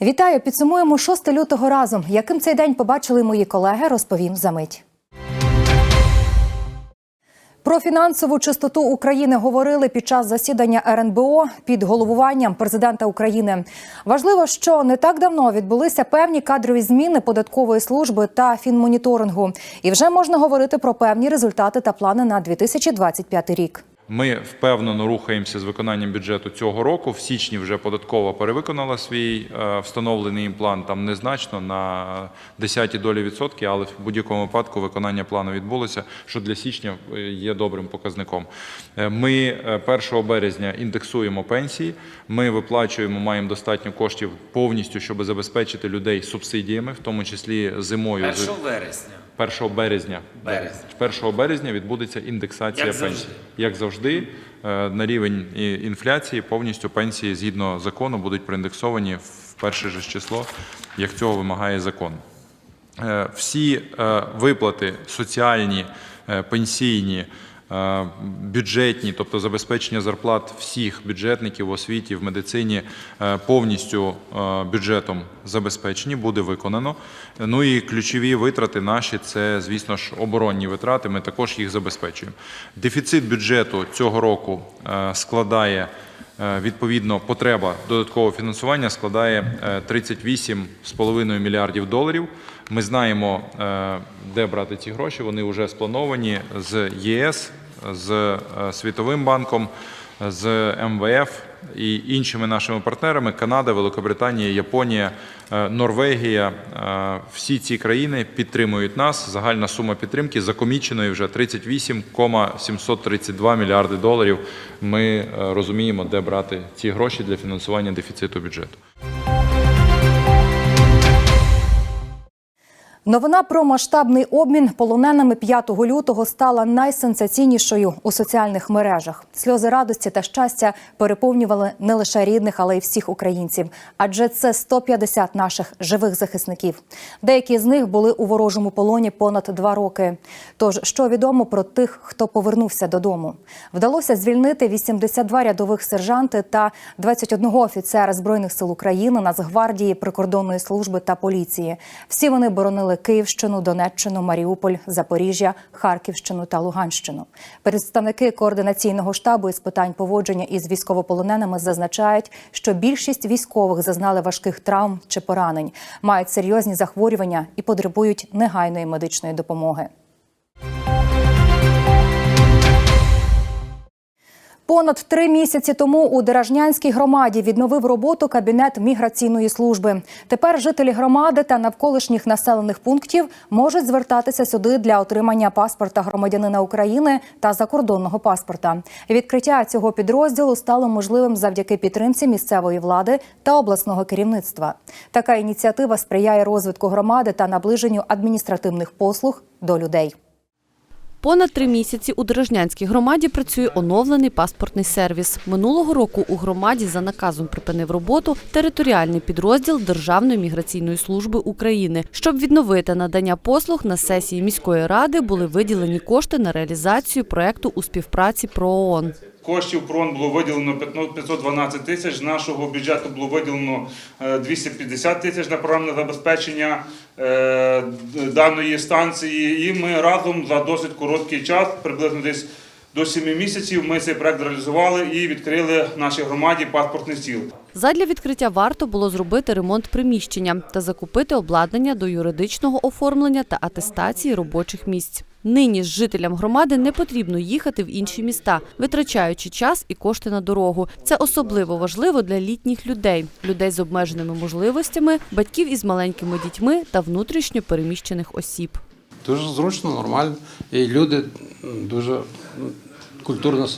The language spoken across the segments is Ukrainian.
Вітаю! Підсумуємо 6 лютого разом. Яким цей день побачили мої колеги, розповім за мить. Про фінансову чистоту України говорили під час засідання РНБО під головуванням президента України. Важливо, що не так давно відбулися певні кадрові зміни податкової служби та фінмоніторингу, і вже можна говорити про певні результати та плани на 2025 рік. Ми впевнено рухаємося з виконанням бюджету цього року. В січні вже податкова перевиконала свій е, встановлений їм план там незначно на десяті долі відсотки, але в будь-якому випадку виконання плану відбулося, що для січня е, є добрим показником. Е, Ми е, 1 березня індексуємо пенсії. Ми виплачуємо, маємо достатньо коштів повністю, щоб забезпечити людей субсидіями, в тому числі зимою. 1 вересня. 1 березня. Березня. 1 березня відбудеться індексація Як пенсій. завжди. Як завжди, е, на рівень інфляції повністю пенсії згідно закону будуть проіндексовані в перше ж число, як цього вимагає закон. Е, Всі е, виплати соціальні, пенсійні, бюджетні, тобто забезпечення зарплат всіх бюджетників в освіті, в медицині е, повністю е, бюджетом забезпечені, буде виконано. Ну і ключові витрати наші це, звісно ж, оборонні витрати. Ми також їх забезпечуємо. Дефіцит бюджету цього року е, складає. Е, Відповідно, потреба додаткового фінансування складає е, 38,5 мільярдів доларів. Ми знаємо, е, де брати ці гроші. Вони вже сплановані з ЄС, з е, Світовим банком, з МВФ і іншими нашими партнерами Канада, Великобританія, Японія, е, Норвегія. Всі ці країни підтримують нас. Загальна сума підтримки закоміченої вже 38,732 мільярди доларів. Ми розуміємо, де брати ці гроші для фінансування дефіциту бюджету. Новина про масштабний обмін полоненими 5 лютого стала найсенсаційнішою у соціальних мережах. Сльози радості та щастя переповнювали не лише рідних, але й всіх українців. Адже це 150 наших живих захисників. Деякі з них були у ворожому полоні понад два роки. Тож, що відомо про тих, хто повернувся додому, вдалося звільнити 82 рядових сержанти та 21 офіцера збройних сил України, Нацгвардії, прикордонної служби та поліції. Всі вони боронили Київщину, Донеччину, Маріуполь, Запоріжжя, Харківщину та Луганщину. Представники координаційного штабу із питань поводження із військовополоненими зазначають, що більшість військових зазнали важких травм чи поранень, мають серйозні захворювання і потребують негайної медичної допомоги. Понад три місяці тому у Деражнянській громаді відновив роботу кабінет міграційної служби. Тепер жителі громади та навколишніх населених пунктів можуть звертатися сюди для отримання паспорта громадянина України та закордонного паспорта. Відкриття цього підрозділу стало можливим завдяки підтримці місцевої влади та обласного керівництва. Така ініціатива сприяє розвитку громади та наближенню адміністративних послуг до людей. Понад три місяці у Дорожнянській громаді працює оновлений паспортний сервіс. Минулого року у громаді за наказом припинив роботу територіальний підрозділ Державної міграційної служби України. Щоб відновити надання послуг на сесії міської ради були виділені кошти на реалізацію проекту у співпраці ПРООН. Коштів ПРОН було виділено 512 тисяч, з нашого бюджету було виділено е, 250 тисяч на програмне забезпечення е, даної станції. І ми разом за досить короткий час, приблизно десь до 7 місяців, ми цей проект реалізували і відкрили в нашій громаді паспортний стіл. Задля відкриття варто було зробити ремонт приміщення та закупити обладнання до юридичного оформлення та атестації робочих місць. Нині ж жителям громади не потрібно їхати в інші міста, витрачаючи час і кошти на дорогу. Це особливо важливо для літніх людей, людей з обмеженими можливостями, батьків із маленькими дітьми та внутрішньо переміщених осіб. Дуже зручно, нормально. І люди дуже культурно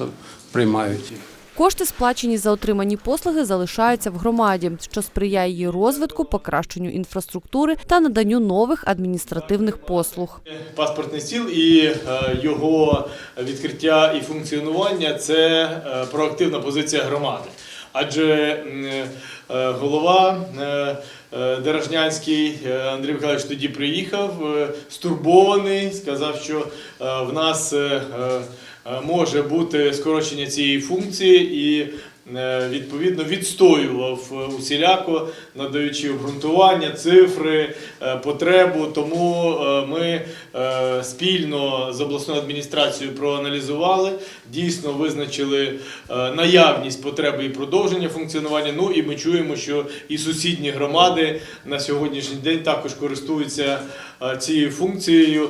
приймають. Кошти, сплачені за отримані послуги, залишаються в громаді, що сприяє її розвитку, покращенню інфраструктури та наданню нових адміністративних послуг. Паспортний стіл і е, його відкриття і функціонування це е, проактивна позиція громади. Адже е, голова Дорожнянський е, Андрій Михайлович тоді приїхав, е, стурбований, сказав, що е, в нас е, е, може бути скорочення цієї функції, і е, відповідно відстоював е, усіляко, надаючи обґрунтування, цифри, е, потребу. Тому е, ми е, спільно з обласною адміністрацією проаналізували, дійсно визначили е, наявність потреби і продовження функціонування. Ну і ми чуємо, що і сусідні громади на сьогоднішній день також користуються е, цією функцією.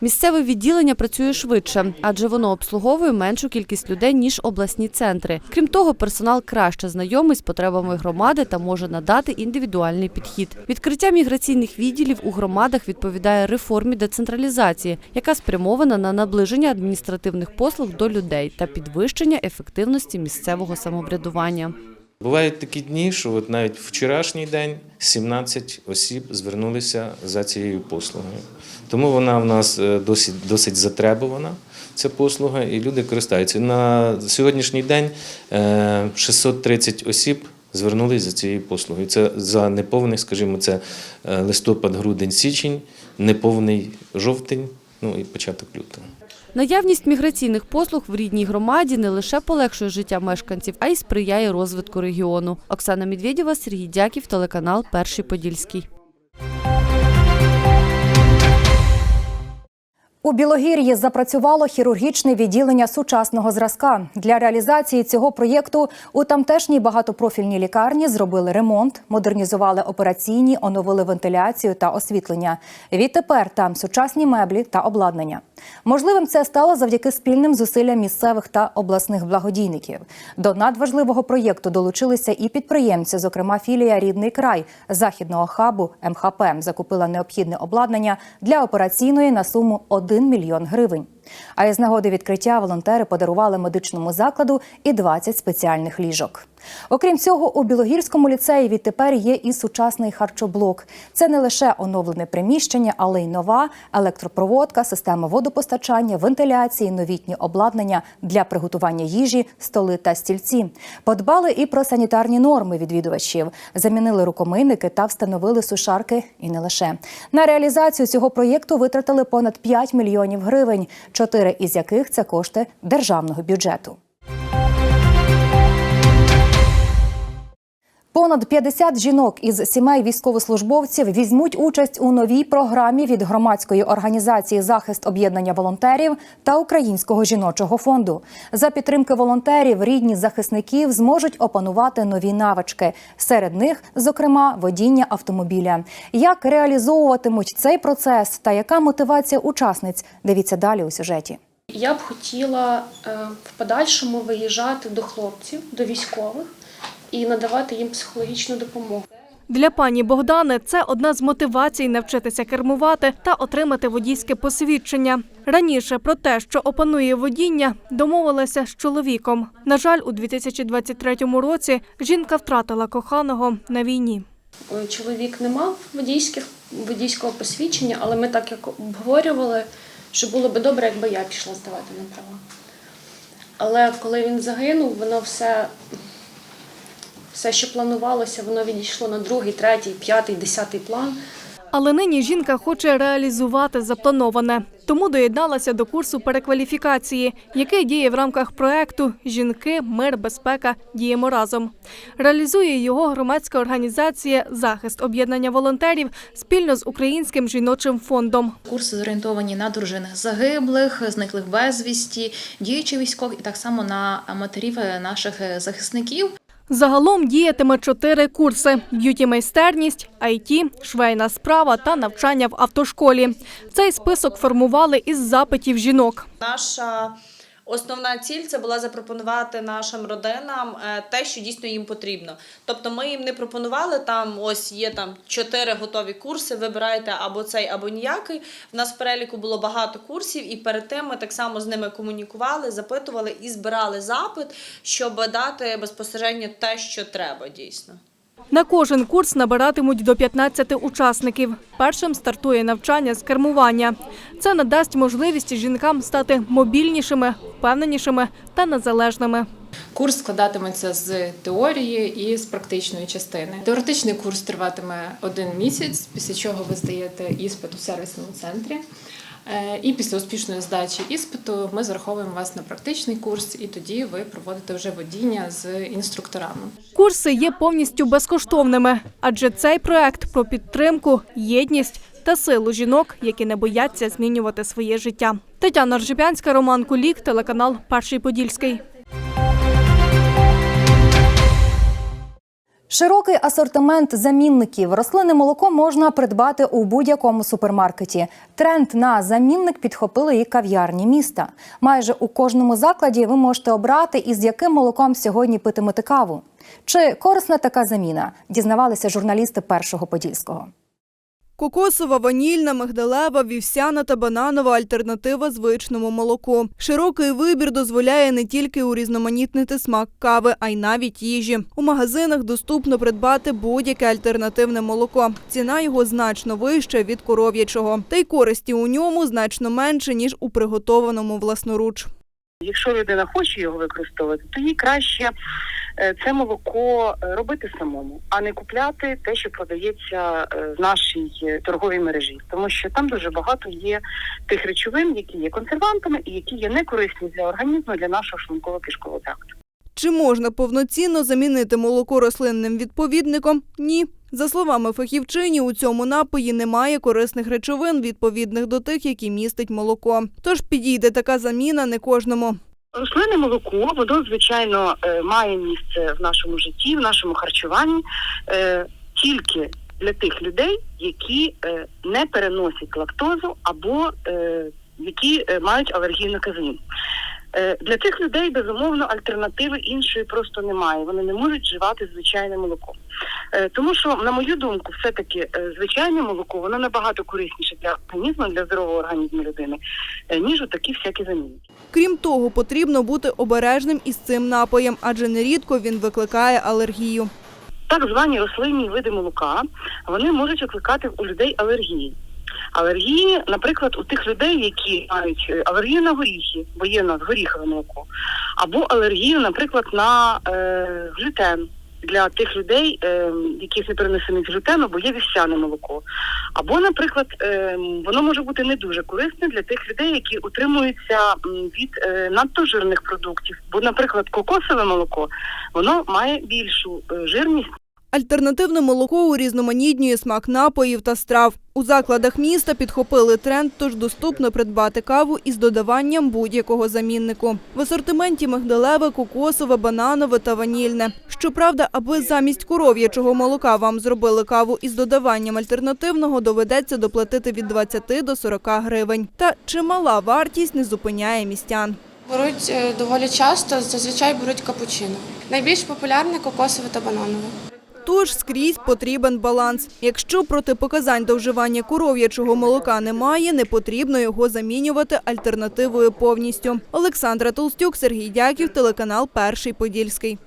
Місцеве відділення працює швидше, адже воно обслуговує меншу кількість людей ніж обласні центри. Крім того, персонал краще знайомий з потребами громади та може надати індивідуальний підхід. Відкриття міграційних відділів у громадах відповідає реформі децентралізації, яка спрямована на наближення адміністративних послуг до людей та підвищення ефективності місцевого самоврядування. Бувають такі дні, що от навіть вчорашній день 17 осіб звернулися за цією послугою. Тому вона в нас е, досить, досить затребувана, ця послуга, і люди користаються. На сьогоднішній день е, 630 осіб звернулися за цією послугою. Це за неповний, скажімо, це е, листопад, грудень, січень, неповний жовтень, ну і початок лютого. Наявність міграційних послуг в рідній громаді не лише полегшує життя мешканців, а й сприяє розвитку регіону. Оксана Медведєва, Сергій Дяків, телеканал Перший Подільський. У Білогір'ї запрацювало хірургічне відділення сучасного зразка. Для реалізації цього проєкту у тамтешній багатопрофільній лікарні зробили ремонт, модернізували операційні, оновили вентиляцію та освітлення. Відтепер там сучасні меблі та обладнання. Можливим це стало завдяки спільним зусиллям місцевих та обласних благодійників. До надважливого проєкту долучилися і підприємці, зокрема філія Рідний край західного хабу МХП закупила необхідне обладнання для операційної на суму 1 мільйон гривень. А із нагоди відкриття волонтери подарували медичному закладу і 20 спеціальних ліжок. Окрім цього, у Білогірському ліцеї відтепер є і сучасний харчоблок. Це не лише оновлене приміщення, але й нова електропроводка, система водопостачання, вентиляції, новітні обладнання для приготування їжі, столи та стільці. Подбали і про санітарні норми відвідувачів, замінили рукомийники та встановили сушарки. І не лише на реалізацію цього проєкту витратили понад 5 мільйонів гривень, чотири із яких це кошти державного бюджету. Понад 50 жінок із сімей військовослужбовців візьмуть участь у новій програмі від громадської організації Захист об'єднання волонтерів та Українського жіночого фонду. За підтримки волонтерів рідні захисників зможуть опанувати нові навички. Серед них, зокрема, водіння автомобіля. Як реалізовуватимуть цей процес та яка мотивація учасниць? Дивіться далі у сюжеті. Я б хотіла е, в подальшому виїжджати до хлопців, до військових і надавати їм психологічну допомогу. Для пані Богдани це одна з мотивацій навчитися кермувати та отримати водійське посвідчення. Раніше про те, що опанує водіння, домовилася з чоловіком. На жаль, у 2023 році жінка втратила коханого на війні. Е, Чоловік не мав водійських водійського посвідчення, але ми так як обговорювали, що було би добре, якби я пішла здавати на права. Але коли він загинув, воно все, все, що планувалося, воно відійшло на другий, третій, п'ятий, десятий план. Але нині жінка хоче реалізувати заплановане, тому доєдналася до курсу перекваліфікації, який діє в рамках проекту Жінки, мир, безпека діємо разом. Реалізує його громадська організація Захист об'єднання волонтерів спільно з Українським жіночим фондом. Курси зорієнтовані на дружин загиблих, зниклих безвісті, діючих військових і так само на матерів наших захисників. Загалом діятиме чотири курси: б'юті-майстерність, IT, швейна справа та навчання в автошколі. Цей список формували із запитів жінок. Наша основна ціль це була запропонувати нашим родинам е, те, що дійсно їм потрібно. Тобто ми їм не пропонували там, ось є там чотири готові курси, вибирайте або цей, або ніякий. В нас в переліку було багато курсів, і перед тим ми так само з ними комунікували, запитували і збирали запит, щоб дати безпосередньо те, що треба дійсно. На кожен курс набиратимуть до 15 учасників. Першим стартує навчання з кермування. Це надасть можливість жінкам стати мобільнішими, впевненішими та незалежними. Курс складатиметься з теорії і з практичної частини. Теоретичний курс триватиме один місяць, після чого ви здаєте іспит у сервісному центрі. Е, І після успішної здачі іспиту ми зараховуємо вас на практичний курс, і тоді ви проводите вже водіння з інструкторами. Курси є повністю безкоштовними, адже цей проект про підтримку, єдність та силу жінок, які не бояться змінювати своє життя. Тетяна Ржепянська, Роман Кулік, телеканал Перший Подільський. Широкий асортимент замінників. Рослинне молоко можна придбати у будь-якому супермаркеті. Тренд на замінник підхопили і кав'ярні міста. Майже у кожному закладі ви можете обрати, із яким молоком сьогодні питимете каву. Чи корисна така заміна? Дізнавалися журналісти першого подільського. Кокосова, ванільна, мигдалева, вівсяна та бананова альтернатива звичному молоку. Широкий вибір дозволяє не тільки урізноманітнити смак кави, а й навіть їжі. У магазинах доступно придбати будь-яке альтернативне молоко. Ціна його значно вища від коров'ячого. Та й користі у ньому значно менше, ніж у приготованому власноруч. Якщо людина хоче його використовувати, то їй краще е, це молоко е, робити самому, а не купляти те, що продається е, в нашій торговій мережі, тому що там дуже багато є тих речовин, які є консервантами і які є некорисні для організму, для нашого шлунково-кишкового тракту. Чи можна повноцінно замінити молоко рослинним відповідником? Ні. За словами фахівчині, у цьому напої немає корисних речовин, відповідних до тих, які містить молоко. Тож підійде така заміна не кожному. Рослинне молоко, воно звичайно е, має місце в нашому житті, в нашому харчуванні е, тільки для тих людей, які е, не переносять лактозу або які мають алергію на казин. Е, Для цих людей безумовно альтернативи іншої просто немає. Вони не можуть вживати звичайне молоко. Е, Тому що, на мою думку, все-таки е, звичайне молоко воно набагато корисніше для організму, для здорового організму людини, ніж такі всякі заміни. Крім того, потрібно бути обережним із цим напоєм, адже нерідко він викликає алергію. Так звані рослинні види молока вони можуть викликати у людей алергії. Алергії, наприклад, у тих людей, які мають е, алергію на горіхи, бо є у нас горіхове молоко, або алергію, наприклад, на е, глютен для тих людей, е, яких не перенесений глютену, бо є вівсяне молоко. Або, наприклад, е, воно може бути не дуже корисне для тих людей, які утримуються від е, надто жирних продуктів. Бо, наприклад, кокосове молоко воно має більшу е, жирність. Альтернативне молоко урізноманітнює смак напоїв та страв. У закладах міста підхопили тренд, тож доступно придбати каву із додаванням будь-якого заміннику. В асортименті мигдалеве, кокосове, бананове та ванільне. Щоправда, аби замість коров'ячого молока вам зробили каву із додаванням альтернативного, доведеться доплатити від 20 до 40 гривень. Та чимала вартість не зупиняє містян. Беруть е, доволі часто, зазвичай беруть капучино. Найбільш популярне кокосове та бананове. Тож скрізь потрібен баланс. Якщо протипоказань до вживання коров'ячого молока немає, не потрібно його замінювати альтернативою повністю. Олександра Толстюк, Сергій Дяків, телеканал Перший Подільський.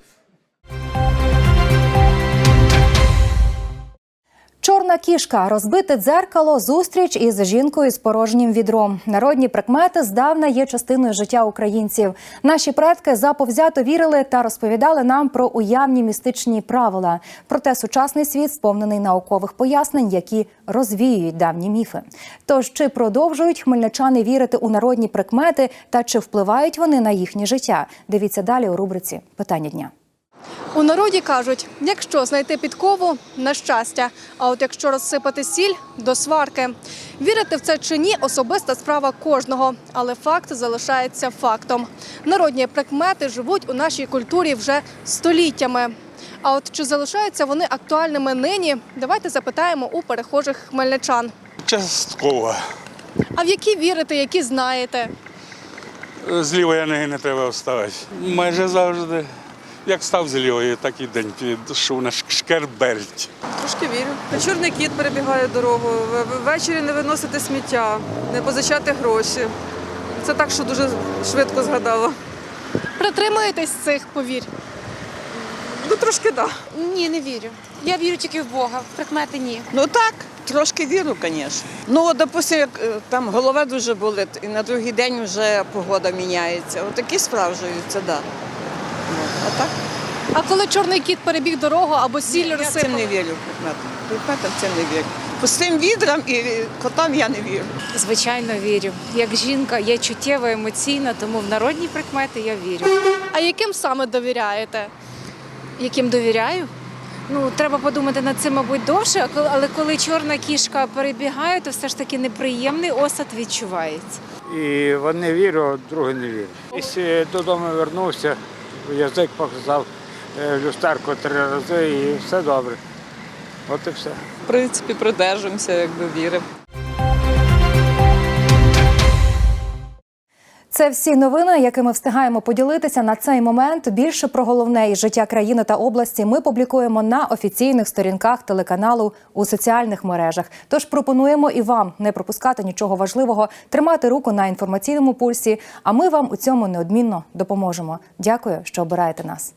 Чорна кішка, розбите дзеркало, зустріч із жінкою з порожнім відром. Народні прикмети здавна є частиною життя українців. Наші предки заповзято вірили та розповідали нам про уявні містичні правила. Проте сучасний світ сповнений наукових пояснень, які розвіюють давні міфи. Тож чи продовжують хмельничани вірити у народні прикмети та чи впливають вони на їхнє життя? Дивіться далі у рубриці Питання дня. У народі кажуть, якщо знайти підкову на щастя, а от якщо розсипати сіль до сварки. Вірити в це чи ні особиста справа кожного, але факт залишається фактом. Народні прикмети живуть у нашій культурі вже століттями. А от чи залишаються вони актуальними нині? Давайте запитаємо у перехожих хмельничан. Частково. А в які вірите, які знаєте? З лівої ноги не треба вставати. Майже завжди. Як став з лівої, так і день пішов на шкерберть. Трошки вірю. Чорний кіт перебігає дорогу. Ввечері не виносити сміття, не позичати гроші. Це так, що дуже швидко згадала. Притримуєтесь цих повірь? Ну трошки так. Да. Ні, не вірю. Я вірю тільки в Бога, в прикмети ні. Ну так, трошки вірю, звісно. Ну, от, допустим, як е, там голова дуже болить, і на другий день вже погода міняється. Отакі справжуються, так. Да. А так? А коли чорний кіт перебіг дорогу або сіль Я розсипав? цим не вірю прикметам. Прикметам цим не вірю. Пустим відрам і котам я не вірю. Звичайно, вірю. Як жінка, я чуттєва, емоційна, тому в народні прикмети я вірю. А яким саме довіряєте? Яким довіряю? Ну, треба подумати над цим, мабуть, довше, а коли- але коли чорна кішка перебігає, то все ж таки неприємний осад відчувається. І в одне вірю, а в друге не вірю. Якщо додому вернувся, язик показав е, люстерку три рази і все добре. От і все. В принципі, придержуємося, якби віримо. Це всі новини, якими встигаємо поділитися на цей момент. Більше про головне із життя країни та області ми публікуємо на офіційних сторінках телеканалу у соціальних мережах. Тож пропонуємо і вам не пропускати нічого важливого, тримати руку на інформаційному пульсі. А ми вам у цьому неодмінно допоможемо. Дякую, що обираєте нас.